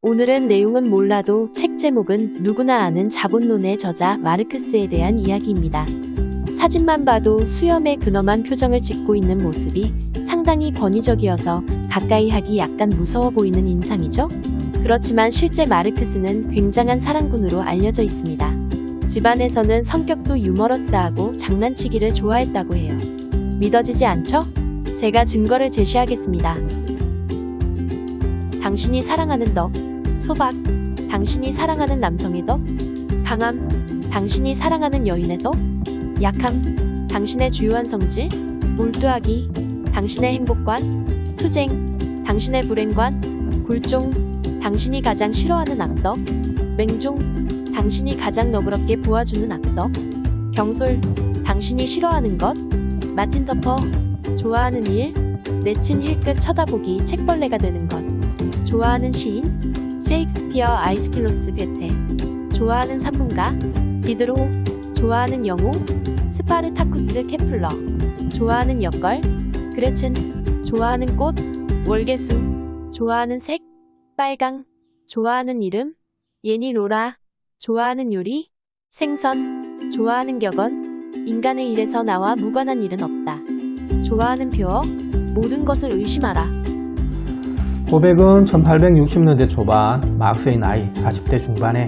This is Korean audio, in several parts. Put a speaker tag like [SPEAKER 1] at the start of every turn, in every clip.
[SPEAKER 1] 오늘은 내용은 몰라도 책 제목은 누구나 아는 자본론의 저자 마르크스에 대한 이야기입니다. 사진만 봐도 수염에 근엄한 표정을 짓고 있는 모습이 상당히 권위적이어서 가까이 하기 약간 무서워 보이는 인상이죠? 그렇지만 실제 마르크스는 굉장한 사랑꾼으로 알려져 있습니다. 집안에서는 성격도 유머러스하고 장난치기를 좋아했다고 해요. 믿어지지 않죠? 제가 증거를 제시하겠습니다. 당신이 사랑하는 덕, 소박, 당신이 사랑하는 남성의 덕, 강함, 당신이 사랑하는 여인의 덕, 약함, 당신의 주요한 성질, 몰두하기, 당신의 행복관, 투쟁, 당신의 불행관, 굴종, 당신이 가장 싫어하는 악덕, 맹종, 당신이 가장 너그럽게 보아주는 악덕, 경솔, 당신이 싫어하는 것, 마틴 터퍼, 좋아하는 일, 내친 힐끗 쳐다보기 책벌레가 되는 것, 좋아하는 시인, 셰익스피어 아이스킬로스 베테, 좋아하는 산문가, 디드로, 좋아하는 영웅, 스파르타쿠스 케플러, 좋아하는 역걸, 그레첸, 좋아하는 꽃, 월계수, 좋아하는 색, 빨강, 좋아하는 이름, 예니 로라, 좋아하는 요리, 생선, 좋아하는 격언, 인간의 일에서 나와 무관한 일은 없다. 좋아하는 표어, 모든 것을 의심하라.
[SPEAKER 2] 고백은 1860년대 초반 마크스의 나이 40대 중반에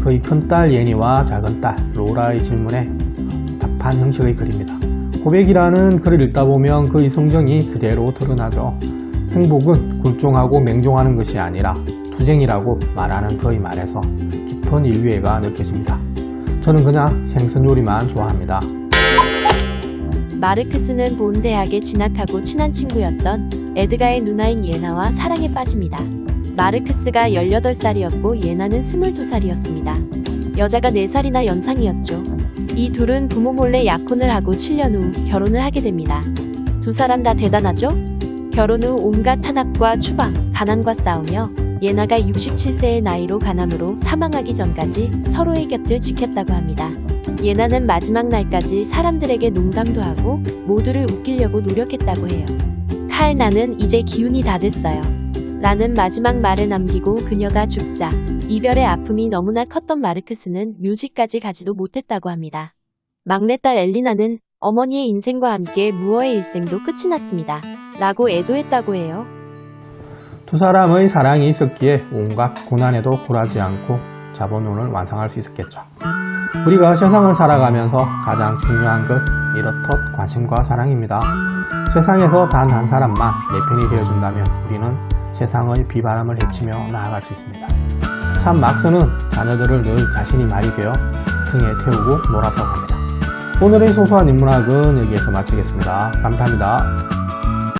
[SPEAKER 2] 그의 큰딸 예니와 작은딸 로라의 질문에 답한 형식의 글입니다. 고백이라는 글을 읽다 보면 그의 성정이 그대로 드러나죠. 행복은 굴종하고 맹종하는 것이 아니라 투쟁이라고 말하는 그의 말에서 깊은 인류애가 느껴집니다. 저는 그냥 생선 요리만 좋아합니다.
[SPEAKER 1] 마르크스는 본 대학에 진학하고 친한 친구였던 에드가의 누나인 예나와 사랑에 빠집니다. 마르크스가 18살이었고 예나는 22살이었습니다. 여자가 4살이나 연상이었죠. 이 둘은 부모 몰래 약혼을 하고 7년 후 결혼을 하게 됩니다. 두 사람 다 대단하죠? 결혼 후 온갖 탄압과 추방, 가난과 싸우며 예나가 67세의 나이로 가난으로 사망하기 전까지 서로의 곁을 지켰다고 합니다. 예나는 마지막 날까지 사람들에게 농담도 하고 모두를 웃기려고 노력했다고 해요. 칼 나는 이제 기운이 다 됐어요. 라는 마지막 말을 남기고 그녀가 죽자 이별의 아픔이 너무나 컸던 마르크스는 묘지까지 가지도 못했다고 합니다. 막내딸 엘리나는 어머니의 인생과 함께 무어의 일생도 끝이 났습니다. 라고 애도했다고 해요.
[SPEAKER 2] 두 사람의 사랑이 있었기에 온갖 고난에도 굴하지 않고 자본론을 완성할 수 있었겠죠. 우리가 세상을 살아가면서 가장 중요한 것 이렇듯 관심과 사랑입니다. 세상에서 단 한 사람만 내 편이 되어준다면 우리는 세상의 비바람을 헤치며 나아갈 수 있습니다. 참 막스는 자녀들을 늘 자신이 말이 되어 등에 태우고 놀았다고 합니다. 오늘의 소소한 인문학은 여기에서 마치겠습니다. 감사합니다.